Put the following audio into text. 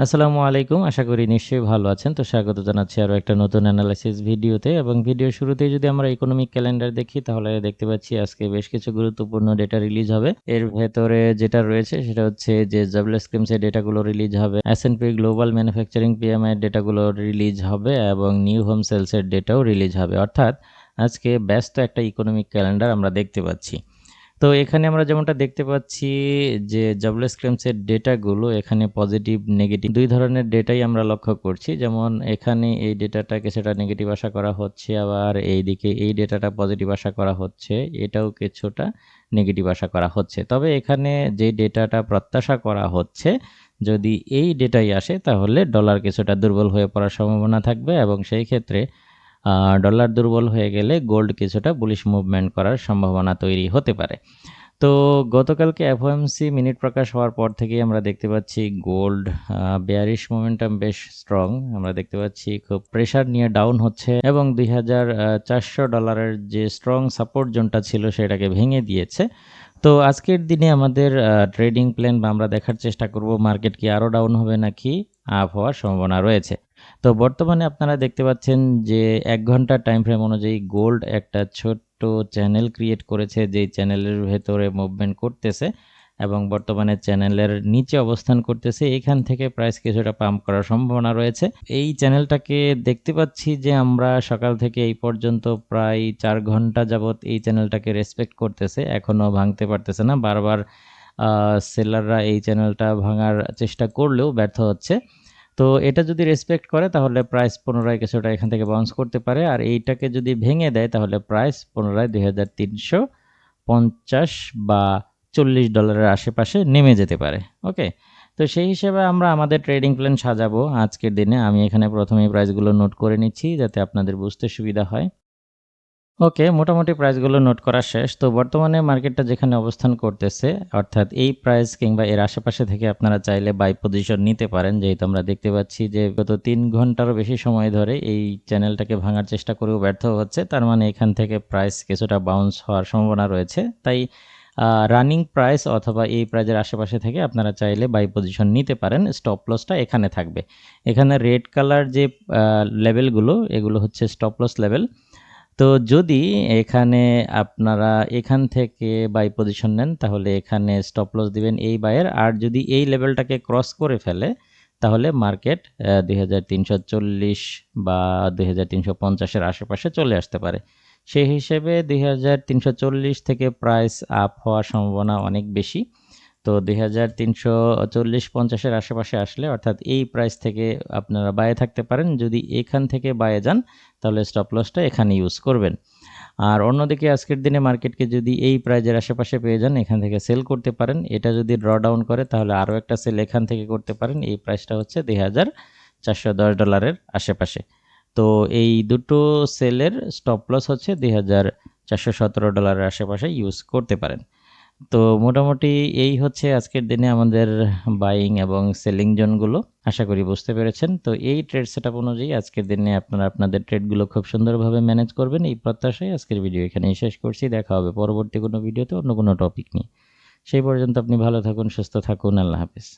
আসসালামু আলাইকুম, আশা করি নিশ্চয়ই ভালো আছেন। তো স্বাগত জানাচ্ছি আরও একটা নতুন অ্যানালাইসিস ভিডিওতে এবং ভিডিও শুরুতেই যদি আমরা ইকোনমিক ক্যালেন্ডার দেখি, তাহলে দেখতে পাচ্ছি আজকে বেশ কিছু গুরুত্বপূর্ণ ডেটা রিলিজ হবে। এর ভেতরে যেটা রয়েছে, সেটা হচ্ছে যে জবলেস ক্রিমসের ডেটাগুলো রিলিজ হবে S and P global manufacturing PMI ডেটাগুলো release হবে এবং নিউ হোম সেলসের ডেটাও রিলিজ হবে। অর্থাৎ আজকে ব্যস্ত একটা ইকোনমিক ক্যালেন্ডার আমরা দেখতে পাচ্ছি। তো এখানে আমরা যেমনটা দেখতে পাচ্ছি যে জবলেস ক্লেমসের ডেটাগুলো এখানে পজিটিভ নেগেটিভ দুই ধরনের ডেটাই আমরা লক্ষ্য করছি। যেমন এখানে এই ডেটাটাকে সেটা নেগেটিভ আশা করা হচ্ছে, আবার এইদিকে এই ডেটাটা পজিটিভ আশা করা হচ্ছে, এটাও কিছুটা নেগেটিভ আশা করা হচ্ছে। তবে এখানে যে ডেটাটা প্রত্যাশা করা হচ্ছে, যদি এই ডেটাই আসে, তাহলে ডলার কিছুটা দুর্বল হয়ে পড়ার সম্ভাবনা থাকবে এবং সেই ক্ষেত্রে ডলার দুর্বল হয়ে গেলে গোল্ড কিছুটা বুলিশ মুভমেন্ট করার সম্ভাবনা তৈরি হতে পারে। তো গতকালকে এফওএমসি মিনিট প্রকাশ হওয়ার পর থেকেই আমরা দেখতে পাচ্ছি গোল্ড বেয়ারিশ মোমেন্টাম বেশ স্ট্রং আমরা দেখতে পাচ্ছি খুব প্রেশার নিয়ে ডাউন হচ্ছে এবং দুই হাজার চারশো ডলারের যে স্ট্রং সাপোর্ট জোনটা ছিল সেটাকে ভেঙে দিয়েছে। তো আজকের দিনে আমাদের ট্রেডিং প্ল্যান বা আমরা দেখার চেষ্টা করব মার্কেট কি আরও ডাউন হবে নাকি আপ হওয়ার সম্ভাবনা রয়েছে। তো বর্তমানে আপনারা দেখতে পাচ্ছেন যে এক ঘণ্টার টাইম ফ্রেম অনুযায়ী গোল্ড একটা ছোট্ট চ্যানেল ক্রিয়েট করেছে, যেই চ্যানেলের ভেতরে মুভমেন্ট করতেছে এবং বর্তমানে চ্যানেলের নিচে অবস্থান করতেছে। এখান থেকে প্রাইস কিছুটা পাম্প করার সম্ভাবনা রয়েছে। এই চ্যানেলটাকে দেখতে পাচ্ছি যে আমরা সকাল থেকে এই পর্যন্ত প্রায় চার ঘণ্টা যাবৎ এই চ্যানেলটাকে রেসপেক্ট করতেছে। এখনও ভাঙতে পারতেছে না। বারবার সেলাররা এই চ্যানেলটা ভাঙার চেষ্টা করলেও ব্যর্থ হচ্ছে। তো এটা যদি রেসপেক্ট করে, তাহলে প্রাইস পুনরায় কিছুটা এখান থেকে বাউন্স করতে পারে। আর এইটাকে যদি ভেঙে দেয়, তাহলে প্রাইস পুনরায় দুই বা চল্লিশ ডলারের আশেপাশে নেমে যেতে পারে। ওকে তো সেই হিসেবে আমরা আমাদের ট্রেডিং প্ল্যান সাজাবো আজকের দিনে। আমি এখানে প্রথমেই প্রাইসগুলো নোট করে নিচ্ছি, যাতে আপনাদের বুঝতে সুবিধা হয়। ওকে মোটামুটি প্রাইসগুলো নোট করা শেষ। তো বর্তমানে মার্কেটটা যেখানে অবস্থান করতেছে, অর্থাৎ এই প্রাইস কিংবা এর আশেপাশে থেকে আপনারা চাইলে বাই পজিশন নিতে পারেন। যেহেতু আমরা দেখতে পাচ্ছি যে গত তিন ঘন্টারও বেশি সময় ধরে এই চ্যানেলটাকে ভাঙার চেষ্টা করেও ব্যর্থ হচ্ছে। তার মানে এখান থেকে প্রাইস কিছুটা বাউন্স হওয়ার সম্ভাবনা রয়েছে। তাই রানিং প্রাইস অথবা এই প্রাইজের আশেপাশে থেকে আপনারা চাইলে বাই পজিশন নিতে পারেন। স্টপ লসটা এখানে থাকবে। এখানে রেড কালার যে লেভেলগুলো এগুলো হচ্ছে স্টপ লস লেভেল তো যদি এখানে আপনারা এখান থেকে বাই পজিশন নেন, তাহলে এখানে স্টপ লস দিবেন এই বাইয়ের আর যদি এই লেভেলটাকে ক্রস করে ফেলে, তাহলে মার্কেট দুই বা দুই হাজার আশেপাশে চলে আসতে পারে। সেই হিসেবে দু হাজার তিনশো চল্লিশ থেকে প্রাইস আপ হওয়ার সম্ভাবনা অনেক বেশি। তো দুই হাজার তিনশো চল্লিশ পঞ্চাশের আশেপাশে আসলে অর্থাৎ এই প্রাইস থেকে আপনারা বায়ে থাকতে পারেন। যদি এখান থেকে বায়ে যান, তাহলে স্টপ লসটা এখানে ইউজ করবেন। আর অন্যদিকে আজকের দিনে মার্কেটকে যদি এই প্রাইজের আশেপাশে পেয়ে যান, এখান থেকে সেল করতে পারেন। এটা যদি ড্র ডাউন করে, তাহলে আরও একটা সেল এখান থেকে করতে পারেন। এই প্রাইসটা হচ্ছে দুই হাজার চারশো দশ ডলারের আশেপাশে। তো এই দুটো সেলের স্টপ লস হচ্ছে দুই হাজার চারশো সতেরো ডলারের আশেপাশে ইউজ করতে পারেন। তো মোটামুটি এই হচ্ছে আজকের দিনে আমাদের বাইং এবং সেলিং জোনগুলো আশা করি বুঝতে পেরেছেন। তো এই ট্রেড সেট অনুযায়ী আজকের দিনে আপনারা আপনাদের ট্রেডগুলো খুব সুন্দরভাবে ম্যানেজ করবেন। এই প্রত্যাশায় আজকের ভিডিও এখানেই শেষ করছি। দেখা হবে পরবর্তী কোনো ভিডিওতে অন্য কোনো টপিক নিয়ে। সেই পর্যন্ত আপনি ভালো থাকুন, সুস্থ থাকুন। আল্লাহ হাফিজ।